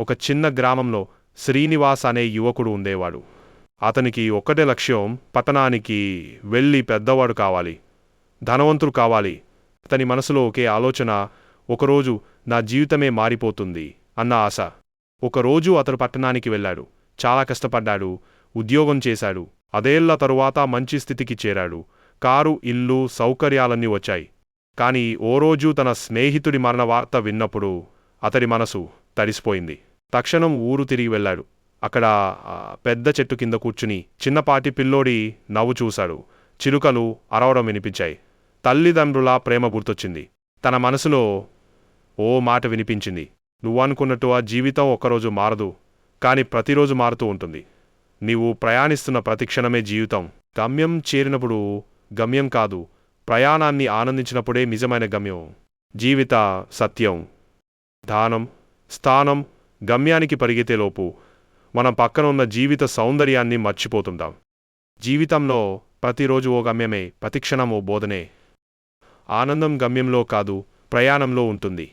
ఒక చిన్న గ్రామంలో శ్రీనివాస్ అనే యువకుడు ఉండేవాడు. అతనికి ఒక్కటే లక్ష్యం పట్టణానికి వెళ్ళి పెద్దవాడు కావాలి ధనవంతుడు కావాలి. అతని మనసులో ఒకే ఆలోచన ఒకరోజు నా జీవితమే మారిపోతుంది అన్న ఆశ. ఒకరోజు అతడు పట్టణానికి వెళ్ళాడు. చాలా కష్టపడ్డాడు ఉద్యోగం చేశాడు. అదేళ్ళ తరువాత మంచి స్థితికి చేరాడు. కారు ఇల్లు సౌకర్యాలన్నీ వచ్చాయి. కాని ఓ రోజు తన స్నేహితుడి మరణ వార్త విన్నప్పుడు అతడి మనసు తడిసిపోయింది. తక్షణం ఊరు తిరిగి వెళ్ళాడు. అక్కడ పెద్ద చెట్టు కింద కూర్చుని చిన్నపాటి పిల్లోడి నవ్వు చూశాడు. చిలుకలు అరవడం వినిపించాయి. తల్లిదండ్రుల ప్రేమ గుర్తొచ్చింది. తన మనసులో ఓ మాట వినిపించింది. నువ్వనుకున్నట్టు ఆ జీవితం ఒక్కరోజు మారదు కాని ప్రతిరోజు మారుతూ ఉంటుంది. నీవు ప్రయాణిస్తున్న ప్రతి క్షణమే జీవితం. గమ్యం చేరినప్పుడు గమ్యం కాదు ప్రయాణాన్ని ఆనందించినప్పుడే నిజమైన గమ్యం. జీవిత సత్యం. దానం స్థానం గమ్యానికి పరిగెత్తేలోపు మనం పక్కన ఉన్న జీవిత సౌందర్యాన్ని మర్చిపోతుంటాం. జీవితంలో ప్రతిరోజు ఓ గమ్యమే ప్రతిక్షణం ఓ బోధనే. ఆనందం గమ్యంలో కాదు ప్రయాణంలో ఉంటుంది.